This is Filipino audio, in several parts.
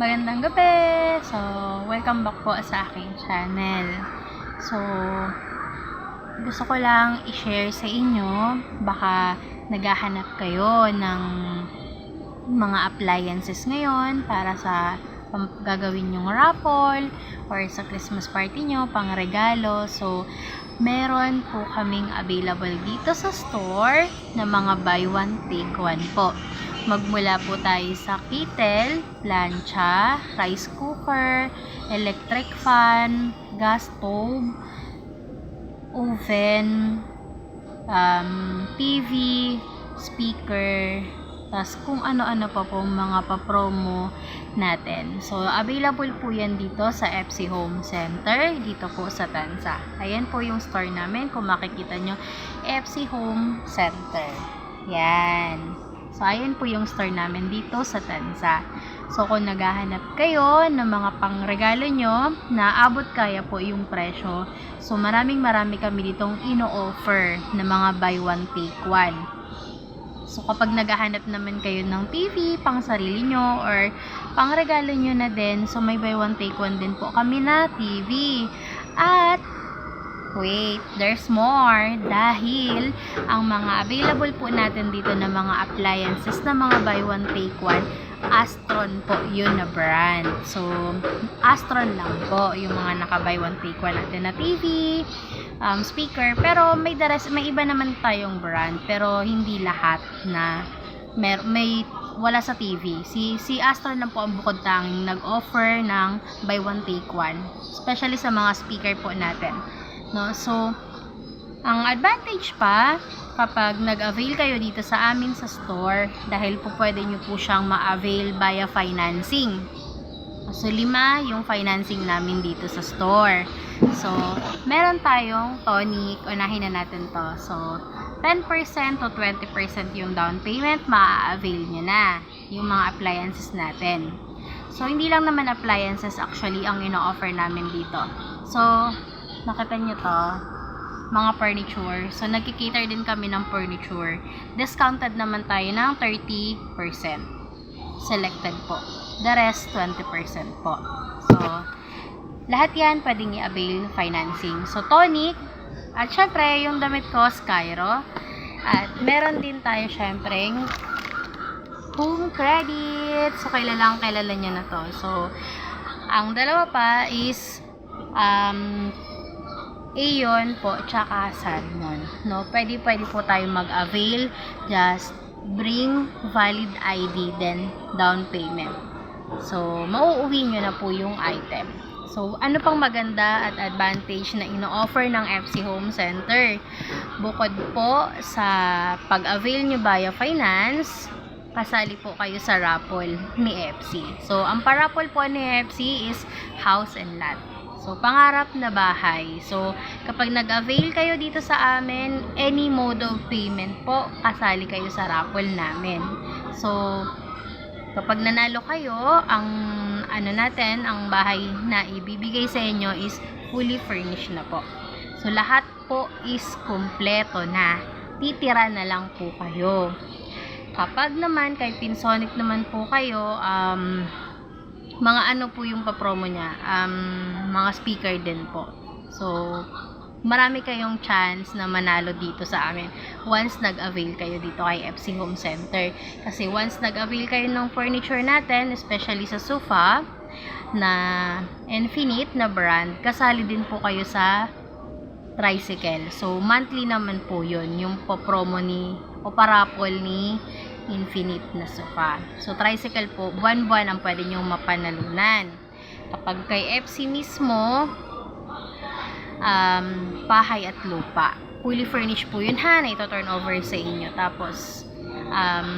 Magandang gabi! So, welcome back po sa aking channel. So, gusto ko lang i-share sa inyo, baka naghahanap kayo ng mga appliances ngayon para sa gagawin yung raffle or sa Christmas party nyo, pang regalo. So, meron po kaming available dito sa store na mga buy one, take one po. Magmula po tayo sa kettle, plancha, rice cooker, electric fan, gas stove, oven, um, TV, speaker, tas kung ano-ano pa po mga pa-promo natin. So, available po yan dito sa FC Home Center, dito po sa Tansa. Ayan po yung store namin, kung makikita nyo, FC Home Center. Yan. So, ayan po yung store namin dito sa Tansa. So, kung naghahanap kayo ng mga pangregalo nyo, na abot kaya po yung presyo. So, maraming marami kami ditong ino-offer na mga buy one, take one. So, kapag naghahanap naman kayo ng TV, pang sarili nyo, or pang regalo nyo na din, so may buy one, take one din po kami na TV. At, wait, there's more. Dahil, ang mga available po natin dito na mga appliances na mga buy one, take one, Astron po yun na brand. So, Astron lang po yung mga naka-buy one, take one natin na TV, um, speaker. Pero may, rest, may iba naman tayong brand. Pero hindi lahat na may, may wala sa TV. Si, si Astron lang po ang bukod tanging nag-offer ng buy one, take one. Especially sa mga speaker po natin. No? So, ang advantage pa, kapag nag-avail kayo dito sa amin sa store, dahil po pwede nyo po siyang ma-avail via financing. So, lima yung financing namin dito sa store. So, meron tayong tonic, unahin na natin to. So, 10% to 20% yung down payment, ma-avail nyo na yung mga appliances natin. So, hindi lang naman appliances actually ang ino-offer namin dito. So, nakita nyo to, mga furniture. So, nagkikater din kami ng furniture. Discounted naman tayo ng 30%. Selected po. The rest, 20% po. So, lahat yan pwedeng i-avail financing. So, tonic. At syempre, yung damit ko, Skyro. At meron din tayo syempre home credit. So, kailan kailan nyo na to. So, ang dalawa pa is um, Aeon po, tsaka Salmon. No, pwede pwede po tayo mag-avail. Just bring valid ID then down payment. So, mauuwi nyo na po yung item. So, ano pang maganda at advantage na ino-offer ng FC Home Center? Bukod po sa pag-avail nyo via finance, kasali po kayo sa raffle ni FC. So, ang paraffle po ni FC is house and lot. So, pangarap na bahay. So, kapag nag-avail kayo dito sa amin, any mode of payment po, kasali kayo sa raffle namin. So, kapag nanalo kayo, ang ano natin, ang bahay na ibibigay sa inyo is fully furnished na po. So, lahat po is kumpleto na. Titira na lang po kayo. Kapag naman, kay Pinsonic naman po kayo, um, mga ano po yung papromo niya, um, mga speaker din po. So, marami kayong chance na manalo dito sa amin once nag-avail kayo dito kay FC Home Center. Kasi once nag-avail kayo ng furniture natin, especially sa sofa, na Infinite na brand, kasali din po kayo sa tricycle. So, monthly naman po yun, yung po-promo ni, o parapol ni Infinite na sofa. So, tricycle po, buwan-buwan ang pwede nyong mapanalunan. Kapag kay FC mismo, um, bahay at lupa. Fully furnished po yun ha, na ito turn over sa inyo. Tapos, um,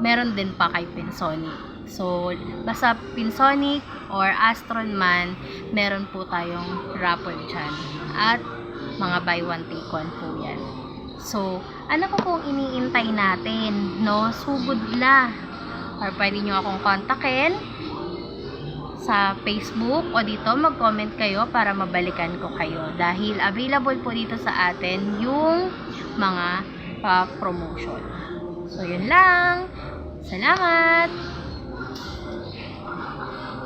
meron din pa kay Pinsonic. So, basta Pinsonic or Astron man, meron po tayong raffle dyan. At mga buy one take one po. So, ano po pong iniintay natin? No? Sugod na. Or pwede nyo akong kontakin sa Facebook o dito mag-comment kayo para mabalikan ko kayo dahil available po dito sa atin yung mga pa-promotion. So, yun lang. Salamat!